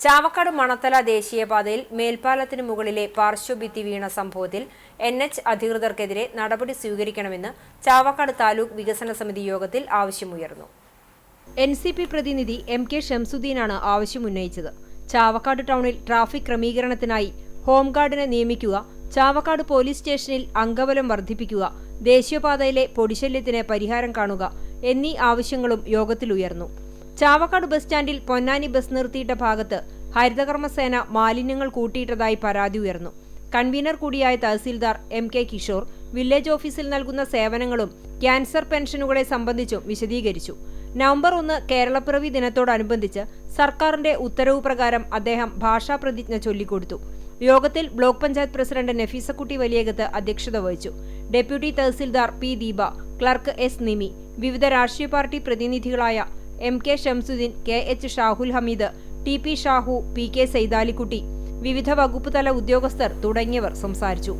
ചാവക്കാട് മണത്തല ദേശീയപാതയിൽ മേൽപ്പാലത്തിന് മുകളിലെ പാർശ്വഭിത്തി വീണ സംഭവത്തിൽ എൻ എച്ച് അധികൃതർക്കെതിരെ നടപടി സ്വീകരിക്കണമെന്ന് ചാവക്കാട് താലൂക്ക് വികസന സമിതി യോഗത്തിൽ ആവശ്യമുയർന്നു. എൻ സി പി പ്രതിനിധി എം കെ ഷംസുദ്ദീനാണ് ആവശ്യമുന്നയിച്ചത്. ചാവക്കാട് ടൗണിൽ ട്രാഫിക് ക്രമീകരണത്തിനായി ഹോംഗാർഡിനെ നിയമിക്കുക ചാവക്കാട് പോലീസ് സ്റ്റേഷനിൽ അംഗബലം വർദ്ധിപ്പിക്കുക ദേശീയപാതയിലെ പൊടിശല്യത്തിന് പരിഹാരം കാണുക എന്നീ ആവശ്യങ്ങളും യോഗത്തിലുയർന്നു. ചാവക്കാട് ബസ് സ്റ്റാൻഡിൽ പൊന്നാനി ബസ് നിർത്തിയിട്ട ഭാഗത്ത് ഹരിതകർമ്മസേന മാലിന്യങ്ങൾ കൂട്ടിയിട്ടതായി പരാതി ഉയർന്നു. കൺവീനർ കൂടിയായ tahsildar M K Kishore village ഓഫീസിൽ നൽകുന്ന സേവനങ്ങളും ക്യാൻസർ പെൻഷനുകളെ സംബന്ധിച്ചും വിശദീകരിച്ചു. നവംബർ ഒന്ന് കേരളപ്പിറവി ദിനത്തോടനുബന്ധിച്ച് സർക്കാരിന്റെ ഉത്തരവ് പ്രകാരം അദ്ദേഹം ഭാഷാ പ്രതിജ്ഞ ചൊല്ലിക്കൊടുത്തു. യോഗത്തിൽ ബ്ലോക്ക് പഞ്ചായത്ത് പ്രസിഡന്റ് നഫീസക്കുട്ടി വലിയകത്ത് അധ്യക്ഷത വഹിച്ചു. Deputy tahsildar P Deepa clerk S Nimi വിവിധ രാഷ്ട്രീയ party പ്രതിനിധികളായ M K Shamsuddin K H Shahul Hameed T P Shahu P K Saithalikutty വിവിധ വകുപ്പ് തല ഉദ്യോഗസ്ഥർ തുടങ്ങിയവർ സംസാരിച്ചു.